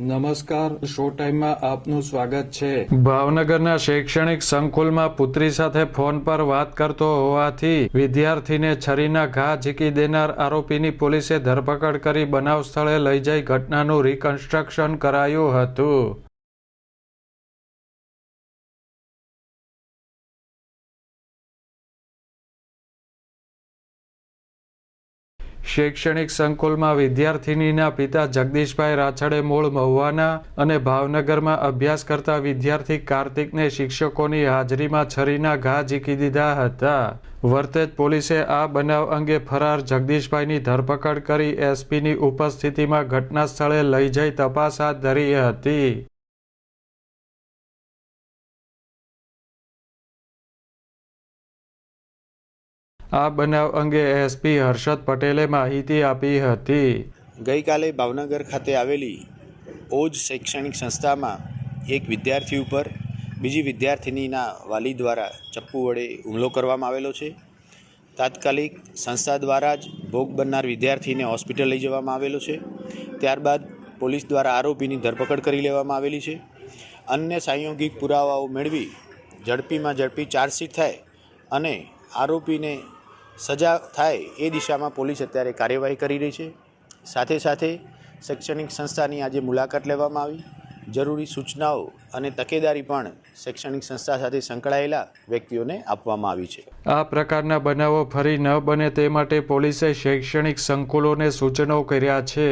નમસ્કાર, શો ટાઈમમાં આપનું સ્વાગત છે. ભાવનગરના શૈક્ષણિક સંકુલમાં પુત્રી સાથે ફોન પર વાત કરતો હોવાથી વિદ્યાર્થીને છરીના ઘા ઝીકી દેનાર આરોપીની પોલીસે ધરપકડ કરી બનાવ સ્થળે લઈ જઈ ઘટનાનું રિકન્સ્ટ્રક્શન કરાયું હતું. શૈક્ષણિક સંકુલમાં વિદ્યાર્થિનીના પિતા જગદીશભાઈ રાછડે મૂળ મહુવાના અને ભાવનગરમાં અભ્યાસ કરતા વિદ્યાર્થી કાર્તિકને શિક્ષકોની હાજરીમાં છરીના ઘા ઝીકી દીધા હતા. વર્તેજ પોલીસે આ બનાવ અંગે ફરાર જગદીશભાઈની ધરપકડ કરી એસપીની ઉપસ્થિતિમાં ઘટના સ્થળે લઈ જઈ તપાસ હાથ ધરી હતી. આ બનાવ અંગે એસપી હર્ષદ પટેલે માહિતી આપી હતી. ગઈકાલે ભાવનગર ખાતે આવેલી ઓજ શૈક્ષણિક સંસ્થામાં એક વિદ્યાર્થી ઉપર બીજી વિદ્યાર્થિનીના વાલી દ્વારા ચપ્પુ વડે હુમલો કરવામાં આવેલો છે. તાત્કાલિક સંસ્થા દ્વારા જ ભોગ બનનાર વિદ્યાર્થીને હોસ્પિટલ લઈ જવામાં આવેલો છે. ત્યારબાદ પોલીસ દ્વારા આરોપીની ધરપકડ કરી લેવામાં આવેલી છે. અન્ય સાંયોગિક પુરાવાઓ મેળવી ઝડપીમાં ઝડપી ચાર્જશીટ થાય અને આરોપીને સજા થાય એ દિશામાં પોલીસ અત્યારે કાર્યવાહી કરી રહી છે. સાથે સાથે શૈક્ષણિક સંસ્થાની આજે મુલાકાત લેવામાં આવી. જરૂરી સૂચનાઓ અને તકેદારી પણ શૈક્ષણિક સંસ્થા સાથે સંકળાયેલા વ્યક્તિઓને આપવામાં આવી છે. આ પ્રકારના બનાવો ફરી ન બને તે માટે પોલીસે શૈક્ષણિક સંકુલોને સૂચનો કર્યા છે.